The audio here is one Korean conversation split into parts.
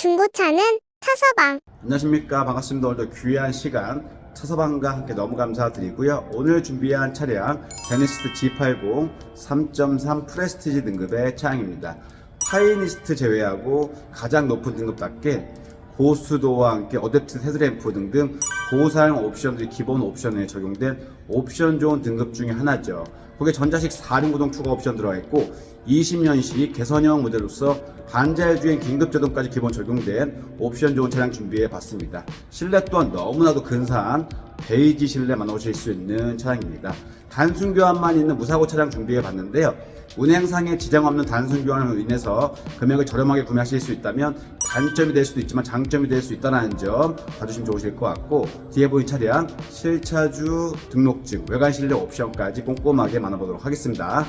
중고차는 차서방. 안녕하십니까 반갑습니다 오늘도 귀한 시간 차서방과 함께 너무 감사드리고요 오늘 준비한 차량 제네시스 G80 3.3 프레스티지 등급의 차량입니다 파이니스트 제외하고 가장 높은 등급답게 고수도와 함께 어댑티브 헤드램프 등등 고사양 옵션들이 기본 옵션에 적용된 옵션 좋은 등급 중에 하나죠. 거기에 전자식 4륜 구동 추가 옵션 들어가 있고 20년식 개선형 모델로서 반자율주행 긴급제동까지 기본 적용된 옵션 좋은 차량 준비해 봤습니다. 실내 또한 너무나도 근사한 베이지 실내 만나보실 수 있는 차량입니다. 단순 교환만 있는 무사고 차량 준비해 봤는데요. 운행상의 지장 없는 단순 교환으로 인해서 금액을 저렴하게 구매하실 수 있다면 단점이 될 수도 있지만 장점이 될 수 있다는 점 봐주시면 좋으실 것 같고 뒤에 보인 차량 실차주 등록증 외관 실내 옵션까지 꼼꼼하게 만나보도록 하겠습니다.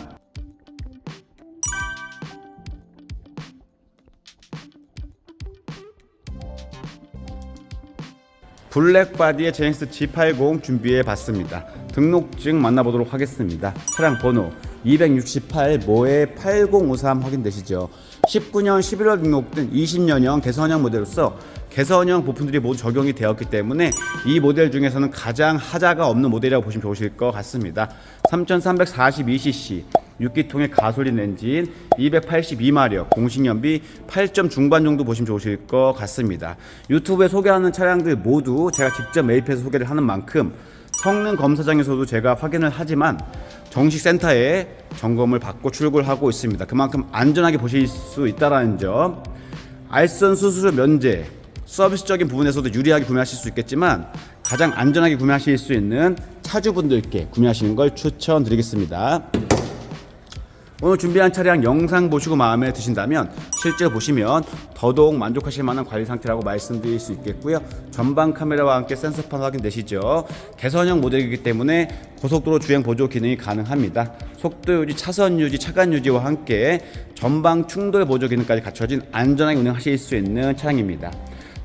블랙바디의 제닉스 G80 준비해 봤습니다. 등록증 만나보도록 하겠습니다. 차량 번호 268 모에 8053 확인되시죠? 19년 11월 등록된 20년형 개선형 모델로서 개선형 부품들이 모두 적용이 되었기 때문에 이 모델 중에서는 가장 하자가 없는 모델이라고 보시면 좋으실 것 같습니다. 3342cc 6기통의 가솔린 엔진 282마력 공식연비 8점 중반 정도 보시면 좋으실 것 같습니다. 유튜브에 소개하는 차량들 모두 제가 직접 매입해서 소개를 하는 만큼 성능 검사장에서도 제가 확인을 하지만 정식 센터에 점검을 받고 출고를 하고 있습니다. 그만큼 안전하게 보실 수 있다는 점. 알선 수수료 면제, 서비스적인 부분에서도 유리하게 구매하실 수 있겠지만 가장 안전하게 구매하실 수 있는 차주분들께 구매하시는 걸 추천드리겠습니다. 오늘 준비한 차량 영상 보시고 마음에 드신다면 실제로 보시면 더더욱 만족하실 만한 관리 상태라고 말씀드릴 수 있겠고요. 전방 카메라와 함께 센서판 확인되시죠. 개선형 모델이기 때문에 고속도로 주행 보조 기능이 가능합니다. 속도 유지, 차선 유지, 차간 유지와 함께 전방 충돌 보조 기능까지 갖춰진 안전하게 운행하실 수 있는 차량입니다.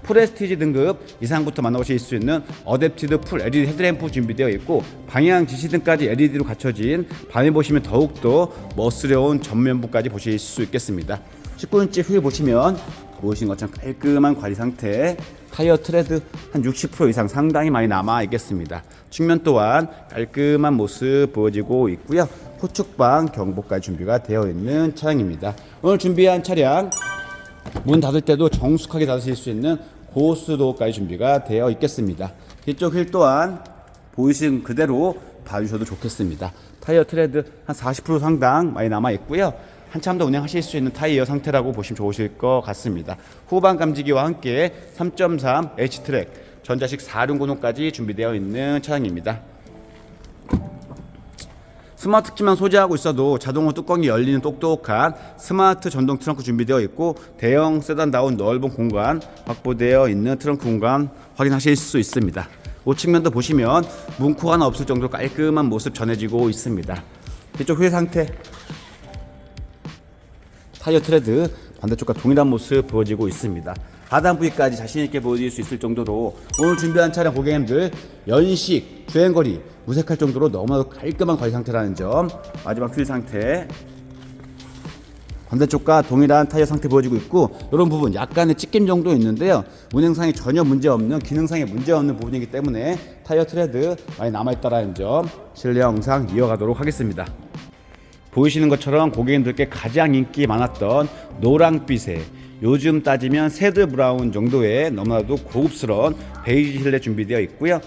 프레스티지 등급 이상부터 만나보실 수 있는 어댑티드 풀 LED 헤드램프 준비되어 있고 방향 지시 등까지 LED로 갖춰진 밤에 보시면 더욱더 멋스러운 전면부까지 보실 수 있겠습니다. 19인치 휠 보시면 보이신 것처럼 깔끔한 관리 상태 타이어 트레드 한 60% 이상 상당히 많이 남아 있겠습니다. 측면 또한 깔끔한 모습 보여지고 있고요. 후측방 경보까지 준비가 되어 있는 차량입니다. 오늘 준비한 차량 문 닫을 때도 정숙하게 닫으실 수 있는 고수도까지 준비가 되어 있겠습니다. 뒤쪽 휠 또한 보이신 그대로 봐주셔도 좋겠습니다. 타이어 트레드 한 40% 상당 많이 남아 있고요. 한참 더 운행하실 수 있는 타이어 상태라고 보시면 좋으실 것 같습니다. 후방 감지기와 함께 3.3 H트랙 전자식 4륜 구동까지 준비되어 있는 차량입니다. 스마트 키만 소지하고 있어도 자동으로 뚜껑이 열리는 똑똑한 스마트 전동 트렁크 준비되어 있고 대형 세단다운 넓은 공간 확보되어 있는 트렁크 공간 확인하실 수 있습니다. 우측면도 보시면 문콕 하나 없을 정도로 깔끔한 모습 전해지고 있습니다. 이쪽 휠 상태 타이어 트레드 반대쪽과 동일한 모습 보여지고 있습니다. 하단 부위까지 자신 있게 보여질 수 있을 정도로 오늘 준비한 차량 고객님들 연식, 주행거리 무색할 정도로 너무나도 깔끔한 관리 상태라는 점 마지막 휠 상태. 반대쪽과 동일한 타이어 상태 보여지고 있고 이런 부분 약간의 찢김 정도 있는데요. 운행상에 전혀 문제 없는 기능상에 문제 없는 부분이기 때문에 타이어 트레드 많이 남아있다는 점 실내 영상 이어가도록 하겠습니다. 보이시는 것처럼 고객님들께 가장 인기 많았던 노랑빛의 요즘 따지면 새드 브라운 정도의 너무나도 고급스러운 베이지 실내 준비되어 있고요.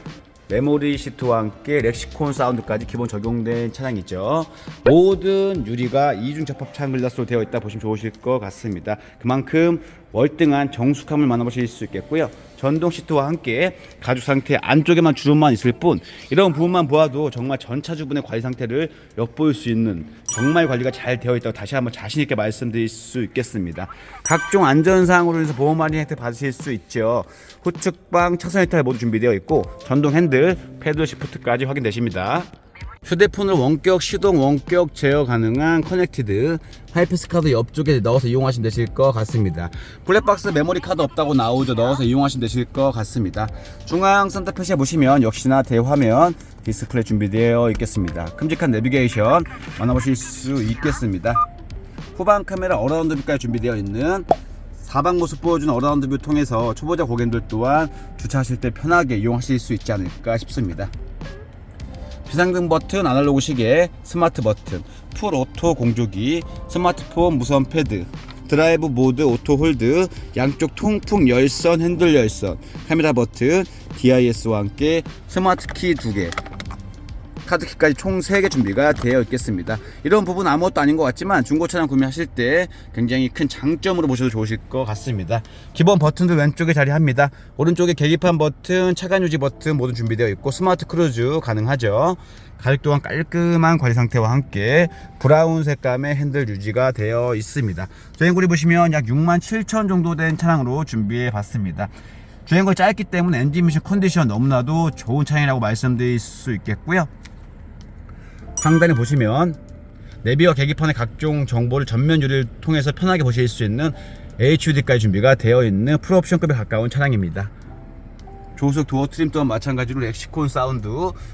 메모리 시트와 함께 렉시콘 사운드까지 기본 적용된 차량이죠. 모든 유리가 이중 접합 창글라스로 되어 있다 보시면 좋으실 것 같습니다. 그만큼 월등한 정숙함을 만나보실 수 있겠고요. 전동 시트와 함께 가죽 상태 안쪽에만 주름만 있을 뿐 이런 부분만 보아도 정말 전차주분의 관리 상태를 엿보일 수 있는 정말 관리가 잘 되어 있다고 다시 한번 자신 있게 말씀드릴 수 있겠습니다. 각종 안전 사항으로 인해서 보험 할인 혜택 받으실 수 있죠. 후측방 차선 이탈 모두 준비되어 있고 전동 핸들, 패들 시프트까지 확인되십니다. 휴대폰을 원격 시동, 원격 제어 가능한 커넥티드 하이패스 카드 옆쪽에 넣어서 이용하시면 되실 것 같습니다. 블랙박스 메모리 카드 없다고 나오죠. 넣어서 이용하시면 되실 것 같습니다. 중앙 센터 표시에 보시면 역시나 대화면 디스플레이 준비되어 있겠습니다. 큼직한 내비게이션 만나보실 수 있겠습니다. 후방 카메라 어라운드 뷰까지 준비되어 있는 사방 모습 보여주는 어라운드 뷰 통해서 초보자 고객들 또한 주차하실 때 편하게 이용하실 수 있지 않을까 싶습니다. 비상등 버튼, 아날로그 시계, 스마트 버튼, 풀 오토 공조기, 스마트폰 무선 패드, 드라이브 모드 오토 홀드, 양쪽 통풍 열선, 핸들 열선, 카메라 버튼, DIS와 함께 스마트 키 2개, 카드키까지 총 3개 준비가 되어 있겠습니다. 이런 부분 아무것도 아닌 것 같지만 중고 차량 구매하실 때 굉장히 큰 장점으로 보셔도 좋으실 것 같습니다. 기본 버튼들 왼쪽에 자리합니다. 오른쪽에 계기판 버튼, 차간 유지 버튼 모두 준비되어 있고 스마트 크루즈 가능하죠. 가죽 또한 깔끔한 관리 상태와 함께 브라운 색감의 핸들 유지가 되어 있습니다. 주행거리 보시면 약 6만 7천 정도 된 차량으로 준비해 봤습니다. 주행거리 짧기 때문에 엔진 미션 컨디션 너무나도 좋은 차량이라고 말씀드릴 수 있겠고요. 상단에 보시면 내비와 계기판의 각종 정보를 전면 유리를 통해서 편하게 보실 수 있는 HUD까지 준비가 되어 있는 풀옵션급에 가까운 차량입니다. 조수석 도어 트림 또한 마찬가지로 렉시콘 사운드,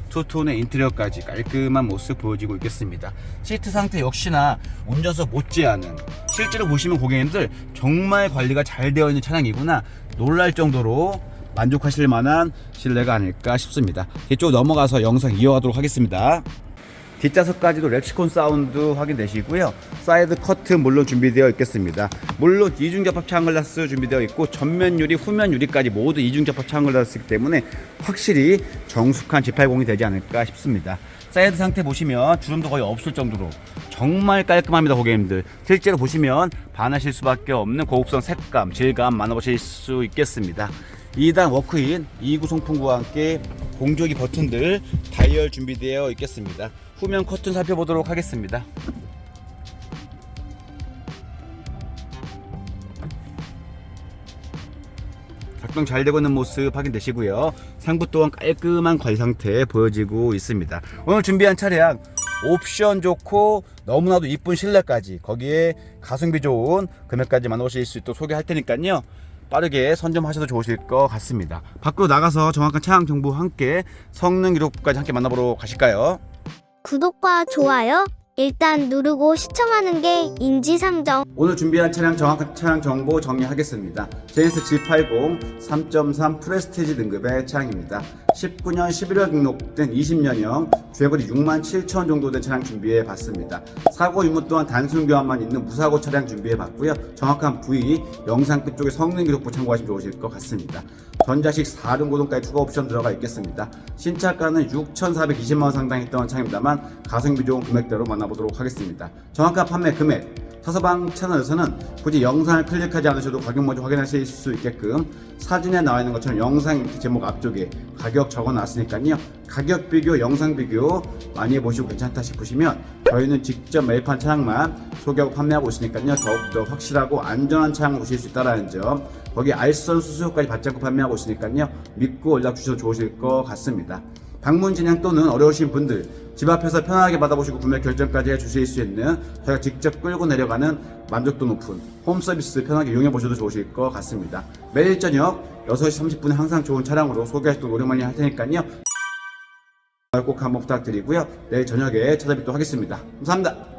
투톤의 인테리어까지 깔끔한 모습 보여지고 있겠습니다. 시트 상태 역시나 운전석 못지않은 실제로 보시면 고객님들 정말 관리가 잘 되어 있는 차량이구나 놀랄 정도로 만족하실 만한 실내가 아닐까 싶습니다. 뒤쪽 넘어가서 영상 이어가도록 하겠습니다. 뒷좌석까지도 렉시콘 사운드 확인되시고요. 사이드 커튼 물론 준비되어 있겠습니다. 물론 이중 접합 창글라스 준비되어 있고 전면 유리, 후면 유리까지 모두 이중 접합 창글라스이기 때문에 확실히 정숙한 G80이 되지 않을까 싶습니다. 사이드 상태 보시면 주름도 거의 없을 정도로 정말 깔끔합니다 고객님들 실제로 보시면 반하실 수밖에 없는 고급성 색감 질감 만나보실 수 있겠습니다 2단 워크인 2구 송풍구와 함께 공조기 버튼들 다이얼 준비되어 있겠습니다 후면 커튼 살펴보도록 하겠습니다 작동 잘 되고 있는 모습 확인되시고요. 상부 또한 깔끔한 관리 상태 보여지고 있습니다. 오늘 준비한 차량 옵션 좋고 너무나도 이쁜 실내까지 거기에 가성비 좋은 금액까지 만나보실 수 있도록 소개할 테니까요. 빠르게 선점하셔도 좋으실 것 같습니다. 밖으로 나가서 정확한 차량 정보와 함께 성능 기록부까지 함께 만나보러 가실까요? 구독과 좋아요 일단 누르고 시청하는 게 인지상정. 오늘 준비한 차량 정확한 차량 정보 정리하겠습니다. 제네스 G80 3.3 프레스티지 등급의 차량입니다. 19년 11월 등록된 20년형 주행거리 6만 7천 정도 된 차량 준비해 봤습니다. 사고 유무 또한 단순 교환만 있는 무사고 차량 준비해 봤고요. 정확한 부위 영상 끝 쪽에 성능 기록부 참고하시면 좋으실 것 같습니다. 전자식 4륜 고동까지 추가 옵션 들어가 있겠습니다. 신차가는 6,420만 원 상당 했던 차량입니다만 가성비 좋은 금액대로 만나보도록 하겠습니다. 정확한 판매 금액 사서방 채널에서는 굳이 영상을 클릭하지 않으셔도 가격 먼저 확인하실 수 있게끔 사진에 나와 있는 것처럼 영상 제목 앞쪽에 가격 적어 놨으니까요. 가격 비교, 영상 비교 많이 해보시고 괜찮다 싶으시면 저희는 직접 매입한 차량만 소개하고 판매하고 있으니까요. 더욱더 확실하고 안전한 차량을 보실 수 있다는 점 거기 알선 수수료까지 받지 않고 판매하고 있으니까요. 믿고 연락 주셔도 좋으실 것 같습니다. 방문 진행 또는 어려우신 분들 집 앞에서 편하게 받아보시고 구매 결정까지 해주실 수 있는 저희가 직접 끌고 내려가는 만족도 높은 홈 서비스 편하게 이용해 보셔도 좋으실 것 같습니다. 매일 저녁 6시 30분에 항상 좋은 차량으로 소개하시도록 노력 많이 할 테니까요. 꼭 한번 부탁드리고요. 내일 저녁에 찾아뵙도록 하겠습니다. 감사합니다.